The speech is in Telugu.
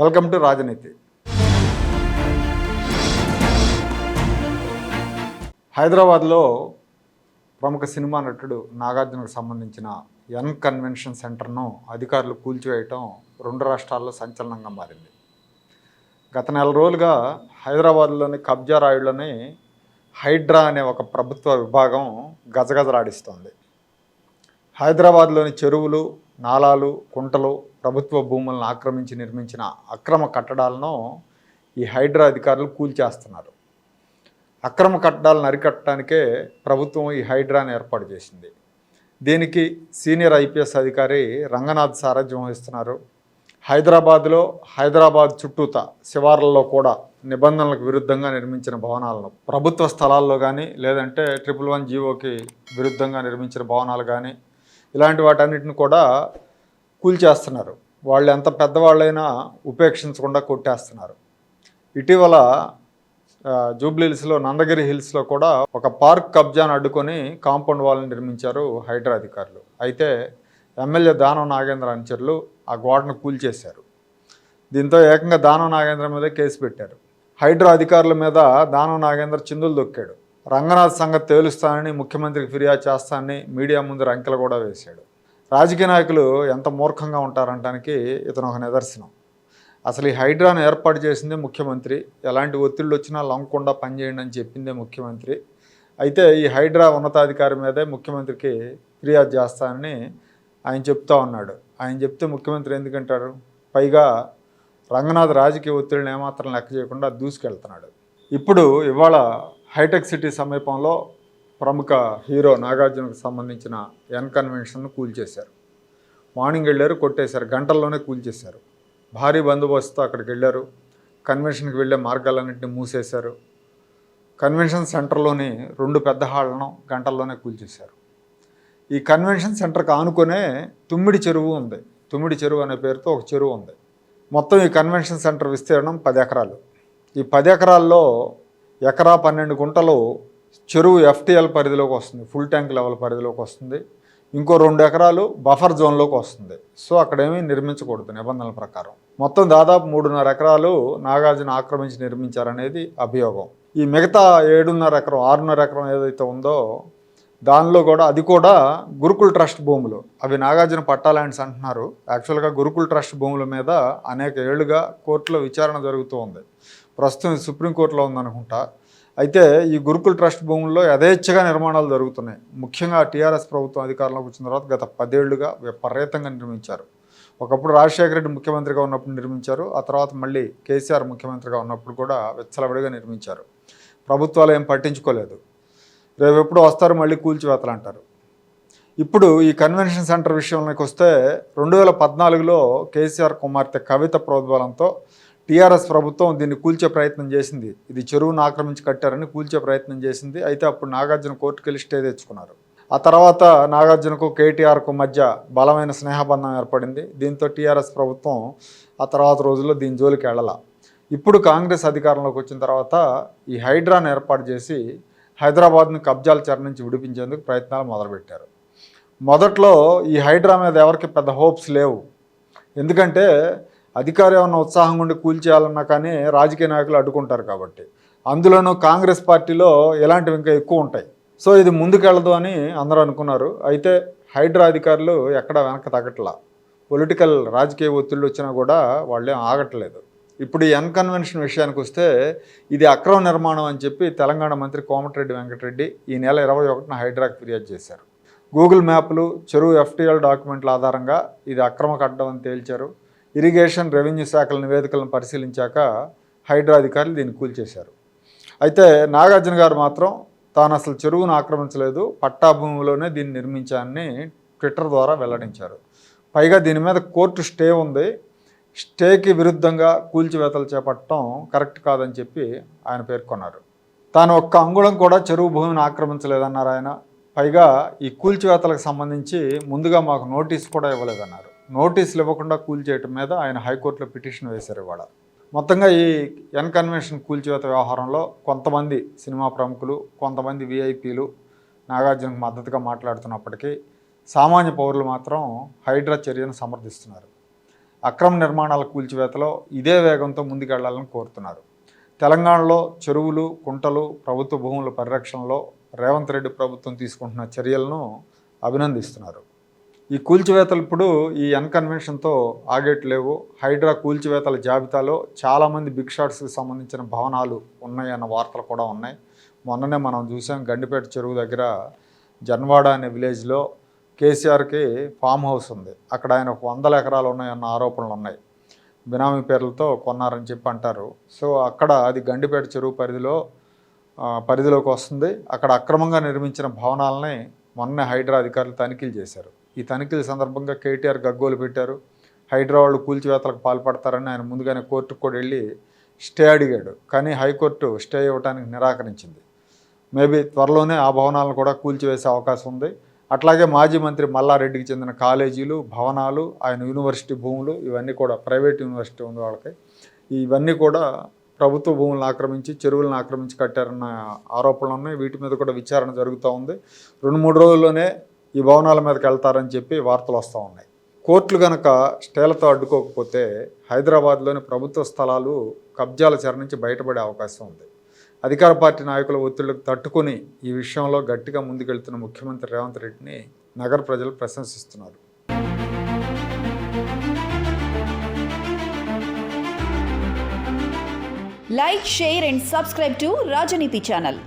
వెల్కమ్ టు రాజనీతి. హైదరాబాద్లో ప్రముఖ సినిమా నటుడు నాగార్జునకు సంబంధించిన ఎన్ కన్వెన్షన్ సెంటర్ను అధికారులు కూల్చివేయటం రెండు రాష్ట్రాల్లో సంచలనంగా మారింది. గత నెల రోజులుగా హైదరాబాద్లోని కబ్జా రాయుడులోని హైడ్రా అనే ఒక ప్రభుత్వ విభాగం గజగజలాడిస్తోంది. హైదరాబాద్లోని చెరువులు నాలాలు కుంటలు ప్రభుత్వ భూములను ఆక్రమించి నిర్మించిన అక్రమ కట్టడాలను ఈ హైడ్రా అధికారులు కూల్చేస్తున్నారు. అక్రమ కట్టడాలను అరికట్టడానికే ప్రభుత్వం ఈ హైడ్రాని ఏర్పాటు చేసింది. దీనికి సీనియర్ ఐపీఎస్ అధికారి రంగనాథ్ సారథ్యం వహిస్తున్నారు. హైదరాబాద్లో హైదరాబాద్ చుట్టూత శివార్లలో కూడా నిబంధనలకు విరుద్ధంగా నిర్మించిన భవనాలను ప్రభుత్వ స్థలాల్లో కానీ లేదంటే ట్రిపుల్ వన్ జీవోకి విరుద్ధంగా నిర్మించిన భవనాలు కానీ ఇలాంటి వాటన్నిటిని కూడా కూల్చేస్తున్నారు వాళ్ళు ఎంత పెద్దవాళ్ళైనా ఉపేక్షించకుండా కొట్టేస్తున్నారు. ఇటీవల ఆ, జూబ్లీ హిల్స్లో నందగిరి హిల్స్లో కూడా ఒక పార్క్ కబ్జాను అడ్డుకొని కాంపౌండ్ వాల్ని నిర్మించారు హైడ్రా అధికారులు. అయితే ఎమ్మెల్యే దానం నాగేంద్ర అనుచరులు ఆ గోడను కూల్చేశారు దీంతో ఏకంగా దానం నాగేంద్ర మీద కేసు పెట్టారు. హైడ్రా అధికారుల మీద దానం నాగేంద్ర చిందులు దొక్కాడు. రంగనాథ్ సంగతి తేలుస్తానని ముఖ్యమంత్రికి ఫిర్యాదు చేస్తానని మీడియా ముందు రంకెలు కూడా వేశాడు. రాజకీయ నాయకులు ఎంత మూర్ఖంగా ఉంటారంటానికి ఇతను ఒక నిదర్శనం. అసలు ఈ హైడ్రాను ఏర్పాటు చేసిందే ముఖ్యమంత్రి ఎలాంటి ఒత్తిళ్ళు వచ్చినా లంకుండా పనిచేయండి అని చెప్పిందే ముఖ్యమంత్రి. అయితే ఈ హైడ్రా ఉన్నతాధికారి మీదే ముఖ్యమంత్రికి ఫిర్యాదు చేస్తానని ఆయన చెప్తా ఉన్నాడు. ఆయన చెప్తే ముఖ్యమంత్రి ఎందుకంటారు పైగా రంగనాథ్ రాజకీయ ఒత్తిడిని ఏమాత్రం లెక్క చేయకుండా దూసుకెళ్తున్నాడు. ఇప్పుడు ఇవాళ హైటెక్ సిటీ సమీపంలో ప్రముఖ హీరో నాగార్జునకు సంబంధించిన ఎన్ కన్వెన్షన్ను కూల్చేశారు. మార్నింగ్ వెళ్ళారు కొట్టేశారు గంటల్లోనే కూల్చేశారు. భారీ బందోబస్తుతో అక్కడికి వెళ్ళారు. కన్వెన్షన్కి వెళ్ళే మార్గాలన్నింటినీ మూసేశారు. కన్వెన్షన్ సెంటర్లోని రెండు పెద్ద హాళ్ళను గంటల్లోనే కూల్చేశారు. ఈ కన్వెన్షన్ సెంటర్కి ఆనుకునే తుమ్మిడి చెరువు ఉంది. తుమ్మిడి చెరువు అనే పేరుతో ఒక చెరువు ఉంది. మొత్తం ఈ కన్వెన్షన్ సెంటర్ విస్తీర్ణం పది ఎకరాలు. ఈ పది ఎకరాల్లో ఎకరా పన్నెండు గుంటలు చెరువు ఎఫ్టీఎల్ పరిధిలోకి వస్తుంది ఫుల్ ట్యాంక్ లెవెల్ పరిధిలోకి వస్తుంది. ఇంకో రెండు ఎకరాలు బఫర్ జోన్లోకి వస్తుంది. సో అక్కడేమీ నిర్మించకూడదు నిబంధనల ప్రకారం. మొత్తం దాదాపు మూడున్నర ఎకరాలు నాగార్జున ఆక్రమించి నిర్మించారనేది అభియోగం. ఈ మిగతా ఏడున్నర ఎకరం ఆరున్నర ఎకరం ఏదైతే ఉందో దానిలో కూడా అది కూడా గురుకుల్ ట్రస్ట్ భూములు. అవి నాగార్జున పట్టాలాండ్స్ అంటున్నారు. యాక్చువల్గా గురుకుల్ ట్రస్ట్ భూముల మీద అనేక ఏళ్ళుగా కోర్టులో విచారణ జరుగుతూ ఉంది. ప్రస్తుతం సుప్రీంకోర్టులో ఉందనుకుంటా. అయితే ఈ గురుకుల ట్రస్ట్ భూముల్లో యథేచ్ఛగా నిర్మాణాలు జరుగుతున్నాయి. ముఖ్యంగా టీఆర్ఎస్ ప్రభుత్వం అధికారంలోకి వచ్చిన తర్వాత గత పదేళ్ళుగా విపరీతంగా నిర్మించారు. ఒకప్పుడు రాజశేఖర రెడ్డి ముఖ్యమంత్రిగా ఉన్నప్పుడు నిర్మించారు ఆ తర్వాత మళ్ళీ కేసీఆర్ ముఖ్యమంత్రిగా ఉన్నప్పుడు కూడా విచ్చలవిడిగా నిర్మించారు. ప్రభుత్వాలు ఏం పట్టించుకోలేదు. రేపు ఎప్పుడు వస్తారు మళ్ళీ కూల్చివేతలు అంటారు. ఇప్పుడు ఈ కన్వెన్షన్ సెంటర్ విషయంలోకి వస్తే రెండు వేల పద్నాలుగులో కేసీఆర్ కుమార్తె కవిత ప్రోద్బలంతో టీఆర్ఎస్ ప్రభుత్వం దీన్ని కూల్చే ప్రయత్నం చేసింది. ఇది చెరువును ఆక్రమించి కట్టారని కూల్చే ప్రయత్నం చేసింది. అయితే అప్పుడు నాగార్జున కోర్టుకెళ్ళి స్టే తెచ్చుకున్నారు. ఆ తర్వాత నాగార్జునకు కేటీఆర్కు మధ్య బలమైన స్నేహబంధం ఏర్పడింది. దీంతో టీఆర్ఎస్ ప్రభుత్వం ఆ తర్వాత రోజుల్లో దీని జోలికి వెళ్ళాల. ఇప్పుడు కాంగ్రెస్ అధికారంలోకి వచ్చిన తర్వాత ఈ హైడ్రాను ఏర్పాటు చేసి హైదరాబాద్ను కబ్జాల చెర నుంచి విడిపించేందుకు ప్రయత్నాలు మొదలుపెట్టారు. మొదట్లో ఈ హైడ్రా మీద ఎవరికి పెద్ద హోప్స్ లేవు. ఎందుకంటే అధికారం ఏమన్నా ఉత్సాహంగా ఉండి కూల్చేయాలన్నా కానీ రాజకీయ నాయకులు అడ్డుకుంటారు కాబట్టి. అందులోనూ కాంగ్రెస్ పార్టీలో ఇలాంటివి ఇంకా ఎక్కువ ఉంటాయి. సో ఇది ముందుకెళ్ళదు అని అందరూ అనుకున్నారు. అయితే హైడ్రా అధికారులు ఎక్కడ వెనక తగ్గట్లా? పొలిటికల్ రాజకీయ ఒత్తిళ్ళు వచ్చినా కూడా వాళ్ళేం ఆగట్లేదు. ఇప్పుడు ఈ అన్కన్వెన్షన్ విషయానికి వస్తే ఇది అక్రమ నిర్మాణం అని చెప్పి తెలంగాణ మంత్రి కోమటిరెడ్డి వెంకటరెడ్డి ఈ నెల ఇరవై ఒకటిన హైడ్రాకి ఫిర్యాదు చేశారు. గూగుల్ మ్యాప్లు చెరువు ఎఫ్టీఎల్ డాక్యుమెంట్ల ఆధారంగా ఇది అక్రమ కట్టడం అని తేల్చారు. ఇరిగేషన్ రెవెన్యూ శాఖల నివేదికలను పరిశీలించాక హైడ్రా అధికారులు దీన్ని కూల్చేశారు. అయితే నాగార్జున గారు మాత్రం తాను అసలు చెరువును ఆక్రమించలేదు పట్టా భూమిలోనే దీన్ని నిర్మించానని ట్విట్టర్ ద్వారా వెల్లడించారు. పైగా దీని మీద కోర్టు స్టే ఉంది. స్టేకి విరుద్ధంగా కూల్చివేతలు చేపట్టడం కరెక్ట్ కాదని చెప్పి ఆయన పేర్కొన్నారు. తాను ఒక్క అంగుళం కూడా చెరువు భూమిని ఆక్రమించలేదన్నారు ఆయన. పైగా ఈ కూల్చివేతలకు సంబంధించి ముందుగా మాకు నోటీస్ కూడా ఇవ్వలేదన్నారు. నోటీసులు ఇవ్వకుండా కూల్చేయటం మీద ఆయన హైకోర్టులో పిటిషన్ వేశారు ఇవాళ. మొత్తంగా ఈ ఎన్ కన్వెన్షన్ కూల్చివేత వ్యవహారంలో కొంతమంది సినిమా ప్రముఖులు కొంతమంది విఐపీలు నాగార్జునకు మద్దతుగా మాట్లాడుతున్నప్పటికీ సామాన్య పౌరులు మాత్రం హైడ్రా చర్యను సమర్థిస్తున్నారు. అక్రమ నిర్మాణాల కూల్చివేతలో ఇదే వేగంతో ముందుకెళ్ళాలని కోరుతున్నారు. తెలంగాణలో చెరువులు కుంటలు ప్రభుత్వ భూముల పరిరక్షణలో రేవంత్ రెడ్డి ప్రభుత్వం తీసుకుంటున్న చర్యలను అభినందిస్తున్నారు. ఈ కూల్చివేతలు ఇప్పుడు ఈ అన్కన్వెన్షన్తో ఆగేట్లేవు. హైడ్రా కూల్చివేతల జాబితాలో చాలామంది బిగ్ షాట్స్కి సంబంధించిన భవనాలు ఉన్నాయన్న వార్తలు కూడా ఉన్నాయి. మొన్ననే మనం చూసాం గండిపేట చెరువు దగ్గర జన్వాడ అనే విలేజ్లో కేసీఆర్కి ఫామ్ హౌస్ ఉంది. అక్కడ ఆయన వందల ఎకరాలు ఉన్నాయన్న ఆరోపణలు ఉన్నాయి. బినామీ పేర్లతో కొన్నారని చెప్పి అంటారు. సో అక్కడ అది గండిపేట చెరువు పరిధిలో పరిధిలోకి వస్తుంది. అక్కడ అక్రమంగా నిర్మించిన భవనాలని మొన్న హైడ్రా అధికారులు తనిఖీలు చేశారు. ఈ తనిఖీల సందర్భంగా కేటీఆర్ గగ్గోలు పెట్టారు. హైదరాబాద్ కూల్చివేతలకు పాల్పడతారని ఆయన ముందుగానే కోర్టుకు కూడా వెళ్ళి స్టే అడిగాడు. కానీ హైకోర్టు స్టే ఇవ్వడానికి నిరాకరించింది. మేబీ త్వరలోనే ఆ భవనాలను కూడా కూల్చివేసే అవకాశం ఉంది. అట్లాగే మాజీ మంత్రి మల్లారెడ్డికి చెందిన కాలేజీలు భవనాలు ఆయన యూనివర్సిటీ భూములు ఇవన్నీ కూడా ప్రైవేట్ యూనివర్సిటీ ఉంది వాళ్ళకి. ఇవన్నీ కూడా ప్రభుత్వ భూములను ఆక్రమించి చెరువులను ఆక్రమించి కట్టారన్న ఆరోపణలు ఉన్నాయి. వీటి మీద కూడా విచారణ జరుగుతూ ఉంది. రెండు మూడు రోజుల్లోనే ఈ భవనాల మీదకి వెళ్తారని చెప్పి వార్తలు వస్తూ ఉన్నాయి. కోర్టులు కనుక స్టేలతో అడ్డుకోకపోతే హైదరాబాద్లోని ప్రభుత్వ స్థలాలు కబ్జాల చెర నుంచి బయటపడే అవకాశం ఉంది. అధికార పార్టీ నాయకుల ఒత్తిళ్ళకు తట్టుకుని ఈ విషయంలో గట్టిగా ముందుకెళ్తున్న ముఖ్యమంత్రి రేవంత్ రెడ్డిని నగర ప్రజలు ప్రశంసిస్తున్నారు. Like share and subscribe to Rajaneeti channel.